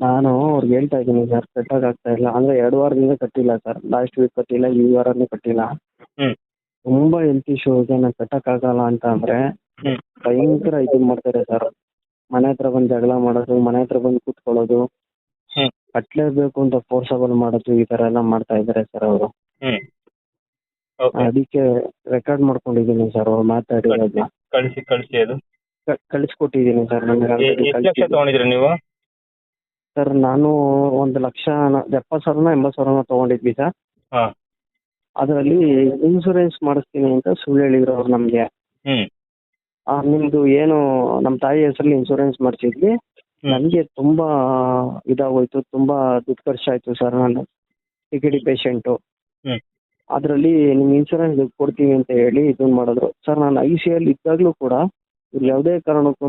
ನಾನು ಅವ್ರಿಗೆ ಹೇಳ್ತಾ ಇದ್ದೀನಿ ಸರ್ ಕಟ್ಟೋಕ್ಕಾಗ್ತಾ ಇಲ್ಲ. ಅಂದರೆ ಎರಡು ವಾರದಿಂದ ಕಟ್ಟಿಲ್ಲ ಸರ್. ಲಾಸ್ಟ್ ವೀಕ್ ಕಟ್ಟಿಲ್ಲ ಈ ವಾರನೂ ಕಟ್ಟಿಲ್ಲ. ಹ್ಮ್. ತುಂಬ ಹೆಲ್ತ್ ಇಶ್ಯೂ ಇದೆ ನಾನು ಕಟ್ಟೋಕ್ಕಾಗಲ್ಲ ಅಂತ ಅಂದರೆ ಹ್ಮ್. ಭಯಂಕರ ಇದು ಮಾಡ್ತಾರೆ ಸರ್. ಮನೆ ಹತ್ರ ಬಂದು ಜಗಳ ಮಾಡೋದು ಮನೆ ಹತ್ರ ಬಂದು ಕೂತ್ಕೊಳ್ಳೋದು. ಹ್ಮ್. ಕಟ್ಟಲೇಬೇಕು ಅಂತ ಫೋರ್ಸಬಲ್ ಮಾಡೋದು ಈ ಥರ ಎಲ್ಲ ಮಾಡ್ತಾ ಇದ್ದಾರೆ ಸರ್ ಅವರು. ಹ್ಮ್. ಓಕೆ ಅದಕ್ಕೆ ರೆಕಾರ್ಡ್ ಮಾಡ್ಕೊಂಡಿದ್ದೀನಿ ಸರ್ ಅವ್ರು ಮಾತಾಡಿರೋದು ಕಳಿಸಿ ಕಳಿಸಿ ಅದು. ಕಳಿಸ್ಕೊಟ್ಟಿದ್ದೀನಿ ಸರ್ ನನಗೆ ಎಷ್ಟು ಲಕ್ಷ ತಗೊಂಡಿದ್ರಿ ನೀವು? ಸರ್ ನಾನು ಒಂದು ಲಕ್ಷ ಎಪ್ಪತ್ತು ಸಾವಿರನ ಎಂಬತ್ತು ಸಾವಿರನ ತೊಗೊಂಡಿದ್ವಿ ಸರ್ ಹಾ. ಅದರಲ್ಲಿ ಇನ್ಸೂರೆನ್ಸ್ ಮಾಡಿಸ್ತೀನಿ ಅಂತ ಸುಳ್ಳು ಹೇಳಿದ್ರು ಅವ್ರು ನಮಗೆ. ಹ್ಮ್. ನಿಮ್ಮದು ಏನು ನಮ್ಮ ತಾಯಿ ಹೆಸರಲ್ಲಿ ಇನ್ಸೂರೆನ್ಸ್ ಮಾಡಿಸಿದ್ವಿ. ನನಗೆ ತುಂಬ ಇದಾಗೋಯ್ತು ತುಂಬ ದುಡ್ಡು ಖರ್ಚಾಯಿತು ಸರ್ ನಾನು T K D patient hmm. ಅದರಲ್ಲಿ ನಿಮ್ಗೆ ಇನ್ಸೂರೆನ್ಸ್ ದುಡ್ಡು ಕೊಡ್ತೀವಿ ಅಂತ ಹೇಳಿ ಇದನ್ನ ಮಾಡಿದ್ರು. ಸರ್ ನಾನು ಐ ಸಿ ಎಲ್ ಇದ್ದಾಗಲೂ ಕೂಡ ಇವ್ರು ಯಾವುದೇ ಕಾರಣಕ್ಕೂ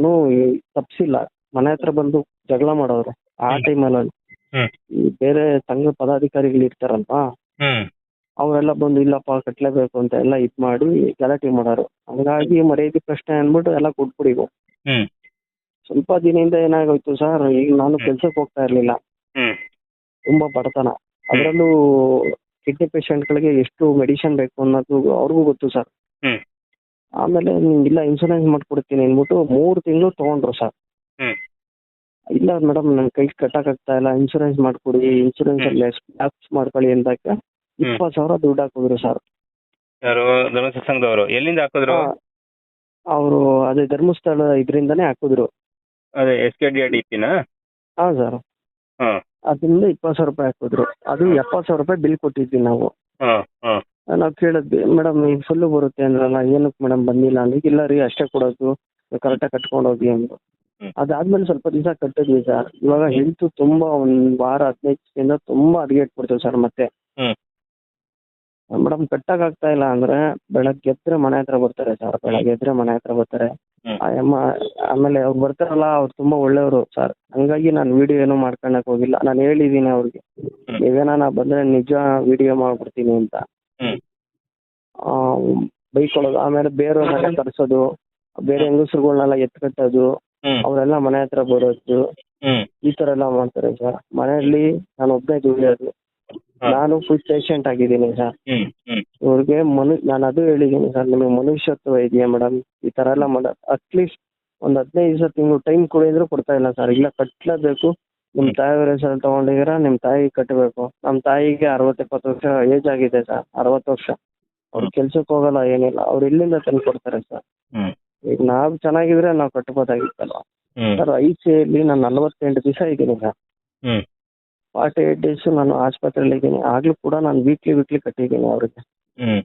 ತಪ್ಪಿಸಿಲ್ಲ ಮನೆ ಹತ್ರ ಬಂದು ಜಗಳ ಮಾಡೋರು. ಆ. ಟೈಮಲ್ಲಿ ಈ ಬೇರೆ ಸಂಘ ಪದಾಧಿಕಾರಿಗಳು ಇರ್ತಾರಲ್ವಾ? ಅವರೆಲ್ಲ ಬಂದು ಇಲ್ಲಪ್ಪ ಕಟ್ಟಲೇಬೇಕು ಅಂತ ಎಲ್ಲ ಇದ್ ಮಾಡಿ ಗಲಾಟೆ ಮಾಡೋರು. ಹಂಗಾಗಿ ಮರ್ಯಾದೆ ಪ್ರಶ್ನೆ ಅಂದ್ಬಿಟ್ಟು ಎಲ್ಲ ಕೊಟ್ಬಿಡಿವು ಸ್ವಲ್ಪ ದಿನದಿಂದ ಏನಾಗೋಯ್ತು ಸರ್? ಈಗ ನಾನು ಕೆಲ್ಸಕ್ಕೆ ಹೋಗ್ತಾ ಇರ್ಲಿಲ್ಲ. ತುಂಬಾ ಬಡತನ. ಅದರಲ್ಲೂ ಕಿಡ್ನಿ ಪೇಷಂಟ್ ಗಳಿಗೆ ಎಷ್ಟು ಮೆಡಿಸಿನ್ ಬೇಕು ಅನ್ನೋದು ಅವ್ರಿಗೂ ಗೊತ್ತು ಸರ್. ಆಮೇಲೆ ನಿಮ್ಗೆ ಇಲ್ಲ ಇನ್ಸೂರೆನ್ಸ್ ಮಾಡ್ಕೊಡ್ತೀನಿ ಅಂದ್ಬಿಟ್ಟು ಮೂರು ತಿಂಗಳು ತಗೊಂಡ್ರು ಸರ್. ಇಲ್ಲ ಮೇಡಮ್ ನನ್ನ ಕೈ ಕಟ್ಟಕ್ಕಾಗ್ತಾ ಇಲ್ಲ. ಇನ್ಸೂರೆನ್ಸ್ ಮಾಡ್ಕೊಡಿ ಇನ್ಸೂರೆನ್ಸ್ ಅಲ್ಲಿ ಲ್ಯಾಪ್ಸ್ ಮಾಡ್ಕೊಳ್ಳಿ ಅಂದಾಗ ಇಪ್ಪತ್ತು ಸಾವಿರ ದುಡ್ಡು ಹಾಕಿದ್ರು ಸರ್ ಯಾರು? ಎಲ್ಲಿಂದ ಹಾಕಿದ್ರು? ಅವರು ಅದೇ ಧರ್ಮಸ್ಥಳ ಇದರಿಂದನೇ ಹಾಕಿದ್ರು. ಅದೇ ಎಸ್ ಕೆ ಡಿ ಡಿ ಪಿನ ಹಾಂ ಸರ್ ಹಾ. ಅದರಿಂದ ಇಪ್ಪತ್ತು ಸಾವಿರ ರೂಪಾಯಿ ಹಾಕಿದ್ರು. ಅದು ಎಪ್ಪತ್ತು ಸಾವಿರ ರೂಪಾಯಿ ಬಿಲ್ ಕೊಟ್ಟಿದ್ವಿ ನಾವು. ಹಾ ಹಾ. ನಾವು ಕೇಳಿದ್ವಿ ಮೇಡಮ್ ಈಗ ಫುಲ್ಲು ಬರುತ್ತೆ ಅಂದ್ರಲ್ಲ ಏನಕ್ಕೆ ಮೇಡಮ್ ಬಂದಿಲ್ಲ? ಅಂದ್ರೆ ಇಲ್ಲ ರೀ ಅಷ್ಟೇ ಕೊಡೋದು. ಕರೆಕ್ಟಾಗಿ ಕಟ್ಕೊಂಡು ಹೋಗಿ ಅಂದ್ರು. ಅದಾದ್ಮೇಲೆ ಸ್ವಲ್ಪ ದಿವಸ ಕಟ್ಟಿದ್ವಿ ಸರ್. ಇವಾಗ ಹೆಲ್ತ್ ತುಂಬಾ ಒಂದ್ ವಾರ ಹದಿನೈದು ದಿವಸದಿಂದ ತುಂಬಾ ಹದಗೆಟ್ಬಿಡ್ತೀವಿ ಸರ್ ಮತ್ತೆ. ಮೇಡಮ್ ಮೇಡಮ್ ಕಟ್ಟಕ್ಕಾಗ್ತಾ ಇಲ್ಲ ಅಂದ್ರೆ ಬೆಳಗ್ಗೆ ಎದ್ರೆ ಮನೆ ಹತ್ರ ಬರ್ತಾರೆ ಸರ್. ಬೆಳಗ್ಗೆ ಎದ್ರೆ ಮನೆ ಹತ್ರ ಬರ್ತಾರೆ. ಹ್ಮ್. ಆ ಆಮೇಲೆ ಅವ್ರು ಬರ್ತಾರಲ್ಲ ಅವ್ರು ತುಂಬಾ ಒಳ್ಳೆಯವರು ಸರ್. ಹಂಗಾಗಿ ನಾನು ವಿಡಿಯೋ ಏನೋ ಮಾಡ್ಕೊಳಕ್ ಹೋಗಿಲ್ಲ. ನಾನು ಹೇಳಿದೀನಿ ಅವ್ರಿಗೆ. ಹ್ಮ್. ನಾ ಬಂದ್ರೆ ನಿಜ ವಿಡಿಯೋ ಮಾಡ್ಬಿಡ್ತೀನಿ ಅಂತ. ಹ್ಮ್. ಆ, ಬೈಕೊಳ್ಳೋದು. ಆಮೇಲೆ ಬೇರೆಯವ್ರನ್ನೆಲ್ಲ ಕರ್ಸೋದು. ಬೇರೆ ಹೆಂಗಸ್ರುಗಳ್ನೆಲ್ಲ ಎತ್ಕಟ್ಟೋದು. ಅವರೆಲ್ಲ ಮನೆ ಹತ್ರ ಬರೋದು. ಈ ತರ ಎಲ್ಲ ಮಾಡ್ತಾರೆ ಸರ್. ಮನೆಯಲ್ಲಿ ನಾನು ಒಬ್ಬನೇ ದುಡಿಯೋದು. ನಾನು ಫುಲ್ ಪೇಷಂಟ್ ಆಗಿದ್ದೀನಿ ಸರ್. ಇವ್ರಿಗೆ ಮನು ನಾನು ಅದು ಹೇಳಿದ್ದೀನಿ ಸರ್ ನಿಮಗೆ ಮನುಷ್ಯತ್ವ ಇದೆಯಾ ಮೇಡಮ್? ಈ ತರ ಎಲ್ಲ ಮಾಡ ಅಟ್ಲೀಸ್ಟ್ ಒಂದು ಹದಿನೈದು ದಿವಸ ತಿಂಗಳು ಟೈಮ್ ಕೊಡಿ ಅಂದ್ರೂ ಕೊಡ್ತಾ ಇಲ್ಲ ಸರ್. ಇಲ್ಲ ಕಟ್ಟಲೇಬೇಕು ನಿಮ್ಮ ತಾಯಿಯವ್ರ ಹೆಸರಲ್ಲಿ ತಗೊಂಡಿದೀರ ನಿಮ್ಮ ತಾಯಿ ಕಟ್ಟಬೇಕು. ನಮ್ಮ ತಾಯಿಗೆ ಅರವತ್ತೆಪ್ಪತ್ತು ವರ್ಷ ಏಜ್ ಆಗಿದೆ ಸರ್. ಅರವತ್ತು ವರ್ಷ. ಅವ್ರು ಕೆಲ್ಸಕ್ಕೆ ಹೋಗಲ್ಲ ಏನಿಲ್ಲ. ಅವ್ರು ಎಲ್ಲಿಂದ ತಂದು ಕೊಡ್ತಾರೆ ಸರ್. ಈಗ ನಾವು ಚೆನ್ನಾಗಿದ್ರೆ ನಾವು ಕಟ್ಬೋದಾಗಿತ್ತಲ್ವ ಹ್ಮ್. ಸರ್ ಐ ಸಿ ಅಲ್ಲಿ ನಾನು ನಲವತ್ತೆಂಟು ದಿವಸ ಇದ್ದೀನಿ ಸರ್. ಹ್ಮ್. ಫಾರ್ಟಿ ಏಟ್ ಡೇಸ್ ನಾನು ಆಸ್ಪತ್ರೆಯಲ್ಲಿ ಇದ್ದೀನಿ. ಆಗ್ಲೂ ಕೂಡ ನಾನು ವೀಕ್ಲಿ ವೀಕ್ಲಿ ಕಟ್ಟಿದ್ದೀನಿ ಅವ್ರಿಗೆ. ಹ್ಮ್.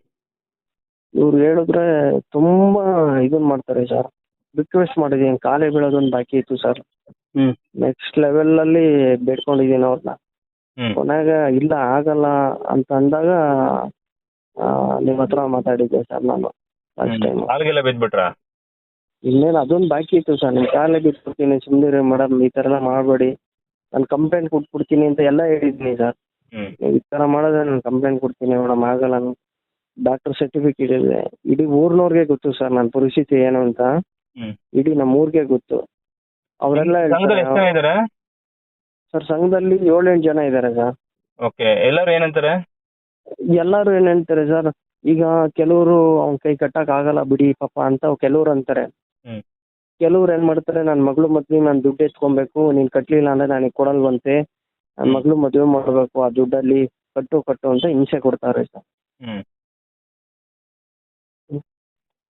ಇವ್ರು ಹೇಳಿದ್ರೆ ತುಂಬಾ ಇದನ್ನ ಮಾಡ್ತಾರೆ ಸರ್. ರಿಕ್ವೆಸ್ಟ್ ಮಾಡಿದೀನಿ ಕಾಲೇ ಬೀಳೋದೊಂದು ಬಾಕಿ ಇತ್ತು ಸರ್. ನೆಕ್ಸ್ಟ್ ನೆಕ್ಸ್ಟ್ ಲೆವೆಲಲ್ಲಿ ಬೇಡ್ಕೊಂಡಿದ್ದೀನಿ ಅವ್ರನ್ನ ಹ್ಮ್. ಕೊನೆಗೆ ಇಲ್ಲ ಆಗಲ್ಲ ಅಂತ ಅಂದಾಗ ನಿಮ್ಮ ಹತ್ರ ಮಾತಾಡಿದ್ದೆ ಸರ್ ನಾನು. ಫಸ್ಟ್ ಟೈಮ್ ಕಾಲ್ಗೆಲ್ಲ ಬಿದ್ಬಿಟ್ರ? ಇನ್ನೇನು ಅದೊಂದು ಬಾಕಿ ಇತ್ತು ಸರ್. ನಿಮ್ಮ ಕಾಲೇ ಬಿಟ್ಬಿಡ್ತೀನಿ ಸುಮ್ಮನೆ ಮೇಡಮ್ ಈ ತರ ಎಲ್ಲ ಮಾಡಬೇಡಿ. ನಾನು ಕಂಪ್ಲೇಂಟ್ ಕೊಟ್ಬಿಡ್ತೀನಿ ಅಂತ ಎಲ್ಲ ಹೇಳಿದ್ದೀನಿ ಸರ್. ನೀವು ಈ ತರ ಮಾಡಿದ್ರೆ ನಾನು ಕಂಪ್ಲೇಂಟ್ ಕೊಡ್ತೀನಿ ಮೇಡಮ್ ಆಗಲ್ಲ ಡಾಕ್ಟರ್ ಸರ್ಟಿಫಿಕೇಟ್ ಇದೆ. ಇಡೀ ಊರ್ನವ್ರಿಗೆ ಗೊತ್ತು ಸರ್ ನನ್ನ ಪರಿಸ್ಥಿತಿ ಏನು ಅಂತ. ಇಡೀ ನಮ್ಮ ಊರಿಗೆ ಗೊತ್ತು. ಅವರೆಲ್ಲ ಸಂಘದಲ್ಲಿ ಎಷ್ಟು ಜನ ಇದಾರೆ? ಸರ್ ಸಂಘದಲ್ಲಿ ಏಳೆಂಟು ಜನ ಇದ್ದಾರೆ ಸರ್. ಓಕೆ ಎಲ್ಲರೂ ಏನಂತಾರೆ ಎಲ್ಲರೂ ಏನಂತಾರೆ ಹೇಳ್ತಾರೆ ಸರ್? ಈಗ ಕೆಲವರು ಅವ್ನ ಕೈ ಕಟ್ಟಕ್ ಆಗಲ್ಲ ಬಿಡಿ ಪಾಪ ಅಂತ ಕೆಲವ್ರು ಅಂತಾರೆ. ಕೆಲವ್ರು ಏನು ಮಾಡ್ತಾರೆ ನನ್ನ ಮಗಳು ಮದ್ವೆ ನಾನು ದುಡ್ಡು ಎತ್ಕೊಬೇಕು ನೀನು ಕಟ್ಟಲಿಲ್ಲ ಅಂದ್ರೆ ನನಗೆ ಕೊಡಲ್ವಂತೆ ನನ್ನ ಮಗಳು ಮದ್ವೆ ಮಾಡಬೇಕು ಆ ದುಡ್ಡಲ್ಲಿ ಕಟ್ಟು ಕಟ್ಟು ಅಂತ ಹಿಂಸೆ ಕೊಡ್ತಾರೆ ಸರ್. ಹ್ಮ್.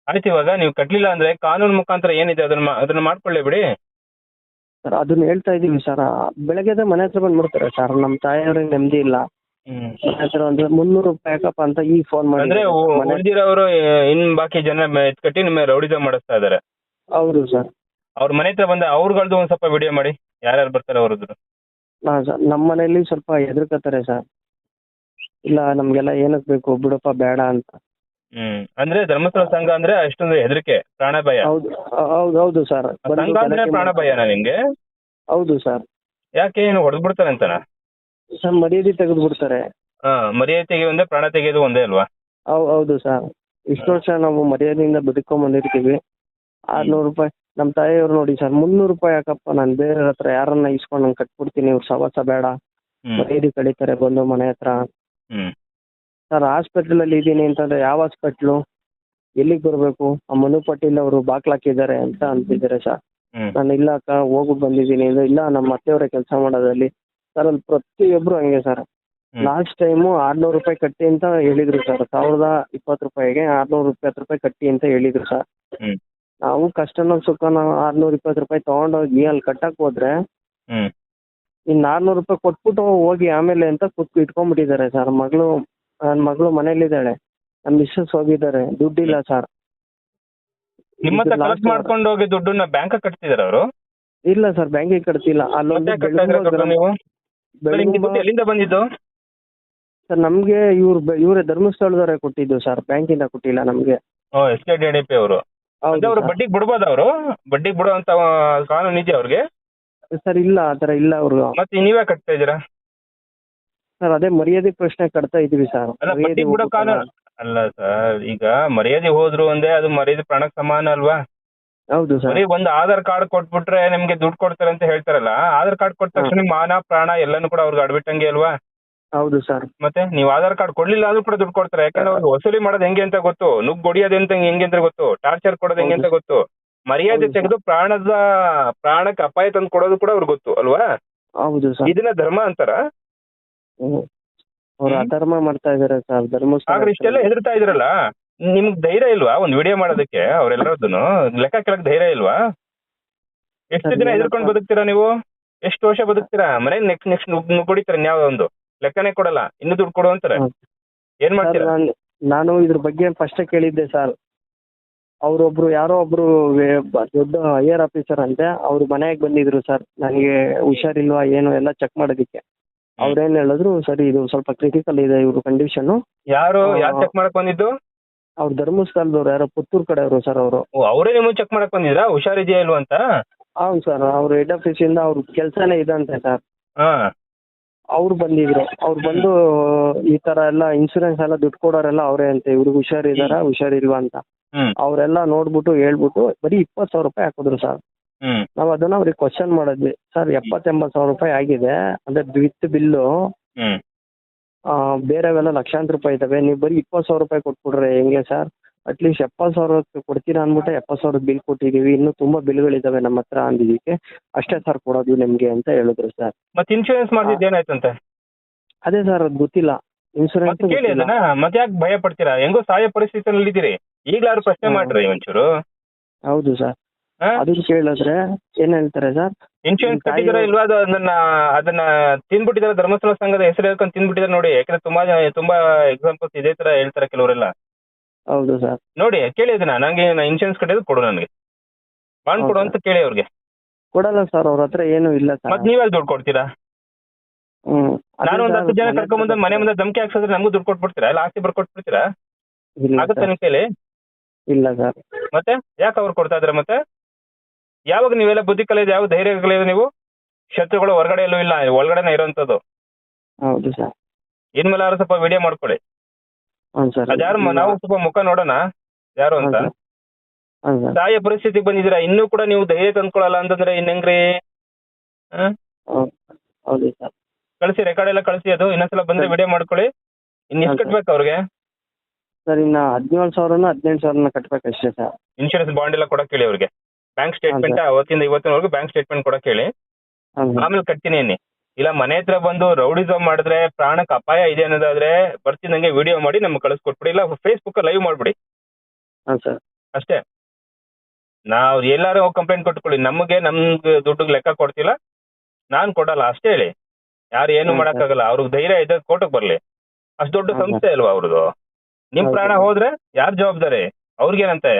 ಆಯ್ತು ಇವಾಗ ನೀವು ಕಟ್ಲಿಲ್ಲ ಅಂದ್ರೆ ಕಾನೂನು ಮುಖಾಂತರ ಏನಿದೆ ಅದನ್ನ ಮಾ- ಅದನ್ನ ಮಾಡ್ಕೊಳ್ಳಿ ಬಿಡಿ. ಸರ್ ಅದನ್ನ ಹೇಳ್ತಾ ಇದೀನಿ ಸರ್. ಬೆಳಗ್ಗೆದ ಮನೆ ಹತ್ರ ಬಂದ್ಬಿಡ್ತಾರೆ ಸರ್. ನಮ್ಮ ತಾಯಿಯವ್ರಿಗೆ ನೆಮ್ಮದಿ ಇಲ್ಲ. ಮನೆ ಹತ್ರ ಅಂದ್ರೆ ಮುನ್ನೂರು ರೂಪಾಯಿ ಅಂತ ಈ ಫೋನ್ ಅಂದ್ರೆ ಮನೆ ಉಳ್ದಿರೋರು ಇನ್ ಬಾಕಿ ಜನ ಮ- ಎತ್ಕಟ್ಟಿ ನಿಮ್ಮ ರೌಡಿಸಮ್ ಮಾಡಿಸ್ತಾ ಇದಾರೆ. ಹೌದು ಸರ್ ಅವ್ರ ಮನೆ ಹತ್ರ ಬಂದ ಅವ್ರಗಳ್ದು ಒಂದ್ ಸ್ವಲ್ಪ ವಿಡಿಯೋ ಮಾಡಿ. ಯಾರ್ಯಾರು ಬರ್ತಾರೆ ಅವ್ರದ್ದು ಹಾಂ ಸರ್ ನಮ್ಮ ಮನೆಯಲ್ಲಿ ಸ್ವಲ್ಪ ಹೆದರ್ಕೋತಾರೆ ಸರ್ ಇಲ್ಲ ನಮಗೆಲ್ಲ ಏನಕ್ಕೆ ಬೇಕು ಬಿಡಪ್ಪ ಬೇಡ ಅಂತ. ಹ್ಮ್ ಅಂದ್ರೆ ಧರ್ಮಸ್ಥಳ ಸಂಘ ಅಂದ್ರೆ ಅಷ್ಟೊಂದು ಹೆದರಿಕೆ ಪ್ರಾಣಭಯ. ಹೌದು ಹೌದು ಹೌದು ಸರ್ ಸಂಘ ಅಂದ್ರೆ ಪ್ರಾಣಭಯನಾ ಪ್ರಾಣ ಭಯನಾ ನಿಮ್ಗೆ? ಹೌದು ಸರ್ ಯಾಕೆ ಏನು ಹೊಡೆದ್ ಬಿಡ್ತಾರೆ ಅಂತನಾ? ಸರ್ ಮರ್ಯಾದೆ ತೆಗೆದು ಬಿಡ್ತಾರೆ. ಹಾ ಮರ್ಯಾದೆ ತೆಗೆಯೋದು ಒಂದೇ ಪ್ರಾಣ ತೆಗೆಯೋದು ಒಂದೇ ಅಲ್ವಾ? ಹೌದು ಸರ್ ಇಷ್ಟು ವರ್ಷ ನಾವು ಮರ್ಯಾದೆಯಿಂದ ಬದುಕೊಂಡ್ ಬಂದಿರ್ತೀವಿ. ಆರ್ನೂರು ರೂಪಾಯಿ. ನಮ್ಮ ತಾಯಿಯವ್ರು ನೋಡಿ ಸರ್ ಮುನ್ನೂರು ರೂಪಾಯಿ ಯಾಕಪ್ಪ ನಾನು ಬೇರೆ ಹತ್ರ ಯಾರನ್ನ ಇಸ್ಕೊಂಡು ನಂಗೆ ಕಟ್ಬಿಡ್ತೀನಿ ಇವ್ರು ಸವಾಸ ಬೇಡ. ಹ್ಮ್. ಕಡಿತಾರೆ ಕಳೀತಾರೆ ಬಂದು ಮನೆ ಹತ್ರ. ಸರ್ ಹಾಸ್ಪಿಟಲ್ ಅಲ್ಲಿ ಇದ್ದೀನಿ ಅಂತಂದ್ರೆ ಯಾವ ಹಾಸ್ಪಿಟ್ಲು? ಎಲ್ಲಿಗೆ ಬರಬೇಕು? ಆ ಮನು ಪಾಟೀಲ್ ಅವರು ಬಾಕ್ಲಾಕಿದ್ದಾರೆ ಅಂತ ಅಂತಿದ್ದಾರೆ ಸರ್. ನಾನು ಇಲ್ಲ ಅಕ್ಕ ಹೋಗ್ಬಿಟ್ಟು ಬಂದಿದ್ದೀನಿ. ಅಂತ ಇಲ್ಲ ನಮ್ಮ ಅತ್ತೆಯವರೇ ಕೆಲಸ ಮಾಡೋದ್ರಲ್ಲಿ. ಸರ್ ಅಲ್ಲಿ ಪ್ರತಿಯೊಬ್ರು ಹಂಗೆ ಸರ್. ಲಾಸ್ಟ್ ಟೈಮು ಆರ್ನೂರು ರೂಪಾಯಿ ಕಟ್ಟಿ ಅಂತ ಹೇಳಿದ್ರು ಸರ್. ಸಾವಿರದ ಇಪ್ಪತ್ತು ರೂಪಾಯಿಗೆ ಆರ್ನೂರು ಇಪ್ಪತ್ತು ರೂಪಾಯಿ ಕಟ್ಟಿ ಅಂತ ಹೇಳಿದ್ರು ಸರ್. ನಾವು ಕಷ್ಟನೋ ಸುಖನೋ ಆರ್ನೂರ ಇಪ್ಪತ್ತು ರೂಪಾಯಿ ತಗೊಂಡೋಗಿ ಅಲ್ಲಿ ಕಟ್ಟಕ್ ಹೋದ್ರೆ ಹ್ಮ್. ಇನ್ನು ಆರ್ನೂರು ರೂಪಾಯಿ ಕೊಟ್ಬಿಟ್ಟು ಹೋಗಿ ಆಮೇಲೆ ಅಂತ ಕೂತ್ ಇಟ್ಕೊಂಡ್ಬಿಟ್ಟಿದ್ದಾರೆ ಸರ್. ಮಗಳು ನನ್ನ ಮಗಳು ಮನೇಲಿದ್ದಾಳೆ ನಮ್ಮ ಮಿಸ್ಸಸ್ ಹೋಗಿದ್ದಾರೆ. ದುಡ್ಡಿಲ್ಲ ಸರ್. ನಿಮ್ಮ ಹತ್ರ ಕಲೆಕ್ಟ್ ಮಾಡ್ಕೊಂಡು ಹೋಗಿ ದುಡ್ಡನ್ನ ಬ್ಯಾಂಕ್ ಕಟ್ತಿದಾರ ಅವರು? ಇಲ್ಲ ಸರ್ ಬ್ಯಾಂಕಿಗೆ ಕಟ್ತಿಲ್ಲ. ಅಲ್ಲೊಂದು ನೀವು? ಸರ್ ನಿಮ್ಗೆ ದುಡ್ಡು ಎಲ್ಲಿಂದ ಬಂದಿದ್ದು? ಸರ್ ನಮ್ಗೆ ಇವ್ರು ಇವರೇ ಧರ್ಮಸ್ಥಳದವರೇ ಕೊಟ್ಟಿದ್ದು ಸರ್. ಬ್ಯಾಂಕಿಂದ ಕೊಟ್ಟಿಲ್ಲ ನಮ್ಗೆ. O S K D D P ಅವರು. ಹೌದು ಅವರು ಬಡ್ಡಿಗೆ ಬಿಡ್ಬೋದು ಅವರು? ಬಡ್ಡಿಗೆ ಬಿಡುವಂತ ಕಾನೂನು ಇದೆಯಾ ಅವ್ರಿಗೆ? ಸರ್ ಇಲ್ಲ ಆ ಥರ ಇಲ್ಲ ಅವರು. ಮತ್ತೆ ನೀವೇ ಕಟ್ತಾ ಇದ್ದೀರಾ? ಸರ್ ಅದೇ ಮರ್ಯಾದೆ ಪ್ರಶ್ನೆ ಕಟ್ತಾ ಇದೀವಿ ಸರ್. ಅಲ್ಲ ಬಡ್ಡಿ ಬಿಡೋ ಕಾನೂನು ಅಲ್ಲ ಸರ್ ಈಗ ಮರ್ಯಾದೆ ಹೋದ್ರು ಅಂದ್ರೆ ಅದು ಮರ್ಯಾದೆ ಪ್ರಾಣಕ್ಕೆ ಸಮಾನ ಅಲ್ವಾ? ಹೌದು ಸರ್. ಬರೀ ಒಂದು ಆಧಾರ್ ಕಾರ್ಡ್ ಕೊಟ್ಬಿಟ್ರೆ ನಿಮ್ಗೆ ದುಡ್ಡು ಕೊಡ್ತಾರೆ ಅಂತ ಹೇಳ್ತಾರಲ್ಲ ಆಧಾರ್ ಕಾರ್ಡ್ ಕೊಟ್ಟ ತಕ್ಷಣ ಮಾನ ಪ್ರಾಣ ಎಲ್ಲಾನು ಕೂಡ ಅವ್ರಿಗೆ ಅಡ್ಬಿಟ್ಟಂಗೆ ಅಲ್ವಾ? ಹೌದು ಸರ್ ಮತ್ತೆ ನೀವು ಆಧಾರ್ ಕಾರ್ಡ್ ಕೊಡ್ಲಿಲ್ಲ ಆದ್ರೂ ಕೂಡ ದುಡ್ಡು ಕೊಡ್ತಾರೆ. ಯಾಕಂದ್ರೆ ಅವ್ರು ವಸೂಲಿ ಮಾಡೋದು ಹೆಂಗೆ ಅಂತ ಗೊತ್ತು. ನುಗ್ಗು ಹೊಡಿಯೋದು ಅಂತ ಹೆಂಗೆ ಅಂತ ಗೊತ್ತು. ಟಾರ್ಚರ್ ಕೊಡೋದು ಹೆಂಗೆ ಅಂತ ಗೊತ್ತು. ಮರ್ಯಾದೆ ತೆಗೆದು ಪ್ರಾಣದ ಪ್ರಾಣಕ್ಕೆ ಅಪಾಯ ತಂದು ಕೊಡೋದು ಕೂಡ ಅವ್ರಿಗೆ ಗೊತ್ತು ಅಲ್ವಾ? ಹೌದು ಸರ್ ಇದನ್ನ ಧರ್ಮ ಅಂತಾರ? ಅವ್ರು ಅಧರ್ಮ ಮಾಡ್ತಾ ಇದಾರೆ ಸರ್ ಧರ್ಮ ಆದ್ರೆ ಇಷ್ಟೆಲ್ಲ ಹೆದರ್ತಾ ಇದ್ರಲ್ಲ? ನಿಮ್ಗೆ ಧೈರ್ಯ ಇಲ್ವಾ? ಒಂದ್ ವಿಡಿಯೋ ಮಾಡೋದಕ್ಕೆ ಅವ್ರೆಲ್ಲರದನ್ನು ಲೆಕ್ಕ ಕೇಳಕ್ ಧೈರ್ಯ ಇಲ್ವಾ? ಎಷ್ಟು ದಿನ? ಹೆದರ್ಕೊಂಡು ಬದುಕ್ತೀರಾ ನೀವು? ಎಷ್ಟು ವರ್ಷ ಬದುಕ್ತೀರಾ? ಮನೆ ನೆಕ್ಸ್ಟ್ ನೆಕ್ಸ್ಟ್ ನುಗ್ಗುಡಿತೀರ ಒಂದು? ಲೆಕ್ಕನೇ ಕೊಡಲ್ಲ. ಇನ್ನು ದುಡ್ಡು ಕೊಡು ಅಂತಾರೆ. ಏನ್ ಮಾಡ್ತೀರಾ? ನಾನು ಇದ್ರ ಬಗ್ಗೆ ಫಸ್ಟ್ ಕೇಳಿದ್ದೆ ಸರ್. ಅವರೊಬ್ರು ಯಾರೋ ಒಬ್ರು ದೊಡ್ಡ ಹೈಯರ್ ಆಫೀಸರ್ ಅಂತೆ ಅವ್ರು ಮನೆಗೆ ಬಂದಿದ್ರು ಸರ್. ನನಗೆ ಹುಷಾರಿಲ್ವಾ ಏನು ಎಲ್ಲ ಚೆಕ್ ಮಾಡೋದಕ್ಕೆ. ಅವ್ರೇನ್ ಹೇಳಿದ್ರು ಸರಿ ಇದು ಸ್ವಲ್ಪ ಕ್ರಿಟಿಕಲ್ ಇದೆ ಇವ್ರ ಕಂಡೀಷನ್ ಯಾರು ಯಾರು ಚೆಕ್ ಮಾಡಕ್ ಬಂದಿದ್ದು? ಅವ್ರ ಧರ್ಮಸ್ಥಳದವ್ರು ಯಾರೋ ಪುತ್ತೂರು ಕಡೆಯವರು ಸರ್ ಅವರು. ಅವರೇ ನಿಮ್ಮ ಚೆಕ್ ಮಾಡಕ್ ಬಂದಿದ್ರಾ? ಹುಷಾರಿದೆಯಾ ಇಲ್ವಾ ಅಂತ? ಹೌದು ಸರ್ ಅವ್ರ ಹೆಡ್ ಆಫೀಸ್ ಇಂದ ಅವ್ರ ಕೆಲಸನೇ ಇದಂತೆ ಸರ್. ಹಾ. ಅವ್ರು ಬಂದಿದ್ರು. ಅವ್ರು ಬಂದು ಈ ತರ ಎಲ್ಲ ಇನ್ಸೂರೆನ್ಸ್ ಎಲ್ಲ ದುಡ್ಡು ಕೊಡೋರೆಲ್ಲ ಅವರೇ ಅಂತೆ. ಇವ್ರಿಗೆ ಹುಷಾರಿದಾರ? ಹುಷಾರಿಲ್ವಾ ಅಂತ. ಹ್ಮ್. ಅವರೆಲ್ಲ ನೋಡ್ಬಿಟ್ಟು ಹೇಳ್ಬಿಟ್ಟು ಬರೀ ಇಪ್ಪತ್ತು ಸಾವಿರ ರೂಪಾಯಿ ಹಾಕಿದ್ರು ಸರ್. ಹ್ಮ್. ನಾವು ಅದನ್ನ ಅವ್ರಿಗೆ ಕ್ವಶನ್ ಮಾಡಿದ್ವಿ. ಸರ್ ಎಪ್ಪತ್ತೆಂಬತ್ತು ಸಾವಿರ ರೂಪಾಯಿ ಆಗಿದೆ. ಅಂದ್ರೆ ವಿತ್ ಬಿಲ್ಲು ಹ್ಮ್. ಬೇರೆವೆಲ್ಲ ಲಕ್ಷಾಂತರ ರೂಪಾಯಿ ಇದಾವೆ. ನೀವು ಬರೀ ಇಪ್ಪತ್ತು ಸಾವಿರ ರೂಪಾಯಿ ಕೊಟ್ಬಿಡ್ರೆ. ಹೆಂಗೆ ಸರ್? ಅಟ್ಲೀಸ್ಟ್ ಎಪ್ಪತ್ತು ಸಾವಿರ ಕೊಡ್ತೀರಾ ಅಂದ್ಬಿಟ್ಟು ಎಪ್ಪತ್ತು ಸಾವಿರದ ಬಿಲ್ ಕೊಟ್ಟಿದ್ದೀವಿ. ಇನ್ನು ತುಂಬಾ ಬಿಲ್ಗಳಿದಾವೆ ನಮ್ಮ ಹತ್ರ ಅಂದಿದ್ದಕ್ಕೆ. ಅಷ್ಟೇ ಸರ್ ಕೊಡೋದು ನಿಮಗೆ ಅಂತ ಹೇಳಿದ್ರು ಸರ್ ಮತ್ತೆ ಇನ್ಶೂರೆನ್ಸ್ ಏನಾಯ್ತು ಏನಾಯ್ತಂತೆ? ಅದೇ ಸರ್ ಅದು ಗೊತ್ತಿಲ್ಲ. ಇನ್ಶೂರೆನ್ಸ್ ಮತ್ತೆ ಕೇಳಿ ಅದನ್ನ. ಮತ್ತೆ ಯಾಕೆ ಭಯ ಪಡ್ತೀರಾ ಹೆಂಗೋ ಸಹಾಯ ಪರಿಸ್ಥಿತಿಯಲ್ಲಿ ಇದ್ದೀರಿ ಈಗಲಾದ್ರು ಪ್ರಶ್ನೆ. ಮಾಡ್ರಿ ಒಂಚೂರು. ಹೌದು ಸರ್ ಹಾ? ಅದನ್ನ ಕೇಳಿದ್ರೆ ಏನ್ ಹೇಳ್ತಾರೆ ಸರ್ ಇನ್ಶೂರೆನ್ಸ್ ಕಟ್ಟಿದ್ರೆ ತಾಯಿ- ಕಟ್ಟಿದಾರ ಇಲ್ವಾ? ಅದು ಅದನ್ನ ಅದನ್ನ ತಿನ್ಬಿಟ್ಟಿದಾರೆ ಧರ್ಮಸ್ಥಳ ಸಂಘದ ಹೆಸರು ಹೇಳ್ಕೊಂಡು ತಿನ್ಬಿಟ್ಟಿದಾರೆ ನೋಡಿ. ಯಾಕಂದ್ರೆ ತುಂಬಾ ಜನ- ತುಂಬಾ ಎಕ್ಸಾಂಪಲ್ಸ್ ಇದೇ ತರ ಹೇಳ್ತಾರೆ ಕೆಲವರೆಲ್ಲ. ಹೌದು ಸರ್. ನೋಡಿ ಕೇಳಿ ಅದನ್ನ ನಂಗೆ ಇನ್ಶೂರೆನ್ಸ್ ಕಟ್ಟಿದ್ರು ಕೊಡು ನನಗೆ. ಬಾಂಡ್ ಕೊಡು ಅಂತ ಕೇಳಿ ಅವ್ರಿಗೆ. ಕೊಡಲ್ಲ ಸರ್ ಅವ್ರ ಹತ್ರ ಏನು ಇಲ್ಲ ಸರ್. ಮತ್ತೆ ನೀವೆಲ್ಲಿ ದುಡ್ಡು ಕೊಡ್ತೀರಾ? ಹ್ಮ್. ಅದೇ ನಾನು ಒಂದ್ sir, ಹತ್ತು ಜನ ಮನೆ ಕರ್ಕೊಂಡ್ ಬಂದು ಮನೆ ಮುಂದೆ ಧಮಕಿ ಹಾಕ್ಸಿದ್ರೆ ನಮಗೂ ದುಡ್ಡು ಕೊಟ್ಬಿಡ್ತೀರಾ? ಇಲ್ಲ ಆಸ್ತಿ ಬರ್ಕೊಟ್ಬಿಡ್ತೀರಾ ಇಲ್ಲ ಆಗುತ್ತೆ ಸರ್. ನಿಮ್ ಕೈಲಿ ಇಲ್ಲ ಸರ್. ಮತ್ತೆ? ಯಾಕೆ ಅವ್ರು ಕೊಡ್ತಾ ಇದಾರೆ ಮತ್ತೆ? ಯಾವಾಗ ನೀವೆಲ್ಲ ಬುದ್ಧಿ ಕಲಿಯೋದು ಯಾವ ಧೈರ್ಯ ಕಲಿಯೋದು ನೀವು? ಶತ್ರುಗಳು ಹೊರಗಡೆ ಎಲ್ಲೂ ಇಲ್ಲ ಒಳಗಡೆನೇ ಇರೋಂಥದ್ದು. ಹೌದು ಸರ್. ಇನ್ಮೇಲೆ ಯಾರು ಸ್ವಲ್ಪ ವಿಡಿಯೋ ಮಾಡ್ಕೊಳ್ಳಿ. ಹ್ಞೂ ಸರ್. ಅದ್ಯಾರು ಮ- ನಾವು ಸ್ವಲ್ಪ ಮುಖ ನೋಡೋಣ? ಯಾರು ಅಂತ? ಹಾಂ ಸರ್. ತಾಯಿಯ ಪರಿಸ್ಥಿತಿಗೆ ಬಂದಿದ್ದೀರಾ? ಇನ್ನೂ ಕೂಡ ನೀವು ಧೈರ್ಯ ತಂದ್ಕೊಳಲ್ಲ ಅಂತಂದ್ರೆ ಇನ್ ಹೆಂಗ್ರಿ ಹ? ಹೌದು ಸರ್. ಕಳಿಸಿ ರೆಕಾರ್ಡ್ ಎಲ್ಲ ಕಳಿಸಿ ಅದು. ಇನ್ನೊಂದ್ಸಲ ಬಂದ್ರೆ ವಿಡಿಯೋ ಮಾಡ್ಕೊಳ್ಳಿ. ಇನ್ ಎಷ್ಟು ಹೌದು. ಕಟ್ಬೇಕು ಅವ್ರಿಗೆ? ಸರ್ ಇನ್ನು ಹದಿನೇಳು ಸಾವಿರನ ಹದಿನೆಂಟು ಸಾವಿರನ ಕಟ್ಬೇಕಷ್ಟೇ ಸರ್. ಇನ್ಶೂರೆನ್ಸ್ ಬಾಂಡ್ ಎಲ್ಲ ಕೊಡಕ್ ಹೇಳಿ ಅವ್ರಿಗೆ. ಬ್ಯಾಂಕ್ ಸ್ಟೇಟ್ಮೆಂಟ್ ಅವತ್ತಿಂದ ಇವತ್ತಿನವರೆಗೂ ಬ್ಯಾಂಕ್ ಸ್ಟೇಟ್ಮೆಂಟ್ ಕೊಡಕ್ ಹೇಳಿ. ಆಮೇಲೆ ಕಟ್ತೀನಿ ಅನ್ನಿ. ಇಲ್ಲ ಮನೆ ಹತ್ರ ಬಂದು ರೌಡಿಸಮ್ ಮಾಡಿದ್ರೆ ಪ್ರಾಣಕ್ಕೆ ಅಪಾಯ ಇದೆ ಅನ್ನೋದಾದ್ರೆ ಬರ್ತೀನಿ ನಂಗೆ ವಿಡಿಯೋ ಮಾಡಿ ನಮ್ಗೆ ಕಳಿಸ್ಕೊಟ್ಬಿಡಿ. ಇಲ್ಲ ಫೇಸ್ಬುಕ್ ಲೈವ್ ಮಾಡ್ಬಿಡಿ. ಹಾಂ ಸರ್. ಅಷ್ಟೇ. ನಾವು ಎಲ್ಲಾರು ಹೋಗಿ ಕಂಪ್ಲೇಂಟ್ ಕೊಟ್ಕೊಳ್ಳಿ. ನಮಗೆ ನಮ್ಗೆ ದುಡ್ಡು ಲೆಕ್ಕ ಕೊಡ್ತಿಲ್ಲ. ನಾನ್ ಕೊಡಲ್ಲ ಅಷ್ಟೇ ಹೇಳಿ. ಯಾರು ಏನು ಮಾಡೋಕ್ಕಾಗಲ್ಲ. ಅವ್ರಿಗೆ ಧೈರ್ಯ ಇದೆ ಕೋರ್ಟ್ಗೆ ಬರ್ಲಿ. ಅಷ್ಟು ದೊಡ್ಡ. ಸಂಸ್ಥೆ ಅಲ್ವಾ ಅವ್ರದ್ದು? ನಿಮ್ ಪ್ರಾಣ ಹೋದ್ರೆ ಯಾರು ಜವಾಬ್ದಾರಿ? ಅವ್ರಿಗೇನಂತೆ?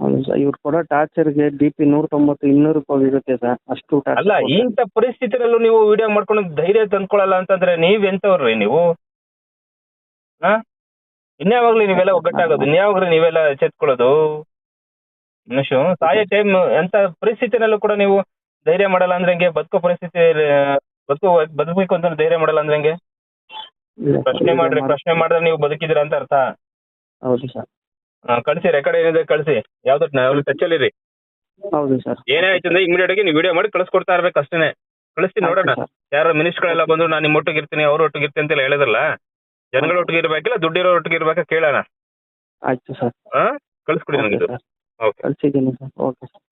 ಹೌದು ಸರ್ ಇವ್ರು ಕೊಡೋ ಟಾರ್ಚರ್ಗೆ ಡಿಪಿ ಪಿ ನೂರ ತೊಂಬತ್ತು ಇನ್ನೂರಕ್ಕೆ ಹೋಗಿರುತ್ತೆ ಸರ್. ಅಷ್ಟು torture ಅಲ್ಲ ಇಂಥ ಪರಿಸ್ಥಿತಿಯಲ್ಲೂ ನೀವು ವಿಡಿಯೋ ಮಾಡ್ಕೊಂಡು ಧೈರ್ಯ ತಂದ್ಕೊಳ್ಳಲ್ಲ ಅಂತಂದ್ರೆ ನೀವ್ ಎಂತವ್ರಿ ನೀವು? ಹಾ? ಇನ್ಯಾವಾಗ್ಲಿ ನೀವೆಲ್ಲ ಒಗ್ಗಟ್ಟಾಗೋದು? ಇನ್ಯಾವಾಗ್ಲಿ ನೀವೆಲ್ಲ ಎಚ್ಚೆತ್ಕೊಳ್ಳೋದು? ಮನುಷ್ಯ ಸಾಯೋ ಟೈಮ್ ಎಂತ ಪರಿಸ್ಥಿತಿನಲ್ಲೂ ಕೂಡ ನೀವು ಧೈರ್ಯ ಮಾಡಲ್ಲ ಅಂದ್ರೆ ಹೆಂಗೆ? ಬದುಕೋ ಪರಿಸ್ಥಿತಿ ಬದುಕೋ ಬದುಕಬೇಕು ಅಂತ ಧೈರ್ಯ ಮಾಡಲ್ಲ ಅಂದ್ರೆ ಹೆಂಗೆ? ಪ್ರಶ್ನೆ ಮಾಡ್ರಿ ಪ್ರಶ್ನೆ ಮಾಡಿದ್ರೆ ನೀವು ಬದುಕಿದ್ದೀರಾ ಅಂತ ಅರ್ಥ? ಹೌದು ಸರ್. ಆ, ಕಳ್ಸಿ ರೆಕಾರ್ಡ್ ಏನಿದೆ ಕಳಿಸಿ. ಯಾವ್ದು ಟಚ್ ಅಲ್ಲಿ ಹೌದು ಸರ್. ಏನೇ ಆಯ್ತು ಅಂದ್ರೆ ಇಮಿಡಿಯೇಟ್ ಆಗಿ ನೀವು ವಿಡಿಯೋ ಮಾಡಿ ಕಳಿಸ್ಕೊಡ್ತಾ ಇರ್ಬೇಕು ಅಷ್ಟೇನೆ. ಕಳಿಸ್ತೀನಿ ನೋಡೋಣ. ಸರ್. ಯಾರೋ ಮಿನಿಸ್ಟ್ಗಳೆಲ್ಲ ಬಂದ್ರು ನಾನು ನಿಮ್ಮ ಒಟ್ಟಿಗೆ ಇರ್ತೀನಿ ಅವ್ರ ಒಟ್ಟಿಗೆ ಇರ್ತೀನಿ ಅಂತ ಹೇಳಿದ್ರಲ್ಲ? ಜನಗಳ ಒಟ್ಟಿಗೆ ಇರ್ಬೇಕಿಲ್ಲ ದುಡ್ಡಿರೋ ಒಟ್ಟಿಗೆ ಇರ್ಬೇಕಾ ಕೇಳೋಣ. ಆಯ್ತು ಸರ್. ಹಾ ಕಳಿಸ್ಕೊಡಿ ನನಗೆ ಓಕೆ ಇದು. ಸರ್. ಓಕೆ. ಕಳ್ಸಿದ್ದೀನಿ ಸರ್. Okay sir.